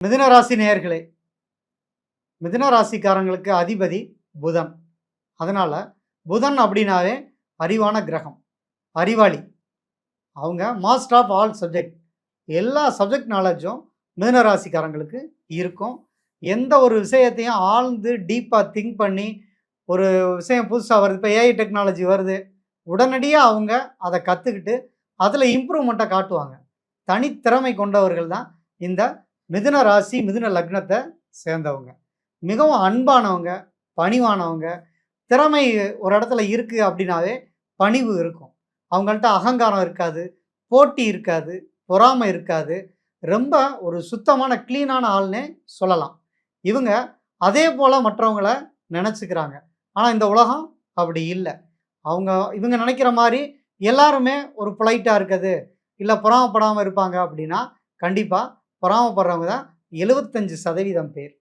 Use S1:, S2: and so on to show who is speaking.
S1: மிதுனராசி நேயர்களே ராசிக்காரங்களுக்கு அதிபதி புதன். அதனால் புதன் அப்படின்னாவே அறிவான கிரகம் அறிவாளி. அவங்க மாஸ்டர் ஆஃப் ஆல் சப்ஜெக்ட் எல்லா சப்ஜெக்ட் நாலேஜும் மிதுன ராசிக்காரங்களுக்கு இருக்கும். எந்த ஒரு விஷயத்தையும் ஆழ்ந்து டீப்பாக திங்க் பண்ணி ஒரு விஷயம் புதுசாக வருது இப்போ ஏஐ டெக்னாலஜி வருது உடனடியாக அவங்க அதை கற்றுக்கிட்டு அதில் இம்ப்ரூவ்மெண்ட்டை காட்டுவாங்க. தனித்திறமை கொண்டவர்கள் தான் இந்த மிதுன ராசி மிதுன லக்னத்தை சேர்ந்தவங்க. மிகவும் அன்பானவங்க பணிவானவங்க திறமை ஒரு இடத்துல இருக்குது அப்படின்னாவே பணிவு இருக்கும். அவங்கள்ட்ட அகங்காரம் இருக்காது போட்டி இருக்காது பொறாமை இருக்காது. ரொம்ப ஒரு சுத்தமான க்ளீனான ஆள்னே சொல்லலாம். இவங்க அதே போல் மற்றவங்கள நினச்சிக்கிறாங்க. ஆனால் இந்த உலகம் அப்படி இல்லை. அவங்க இவங்க நினைக்கிற மாதிரி எல்லாருமே ஒரு பொலைட்டாக இருக்குது இல்லை பொறாமப்படாமல் இருப்பாங்க அப்படின்னா கண்டிப்பாக பொறாமப்படுறவங்க தான் எழுபத்தஞ்சு சதவீதம் பேர்.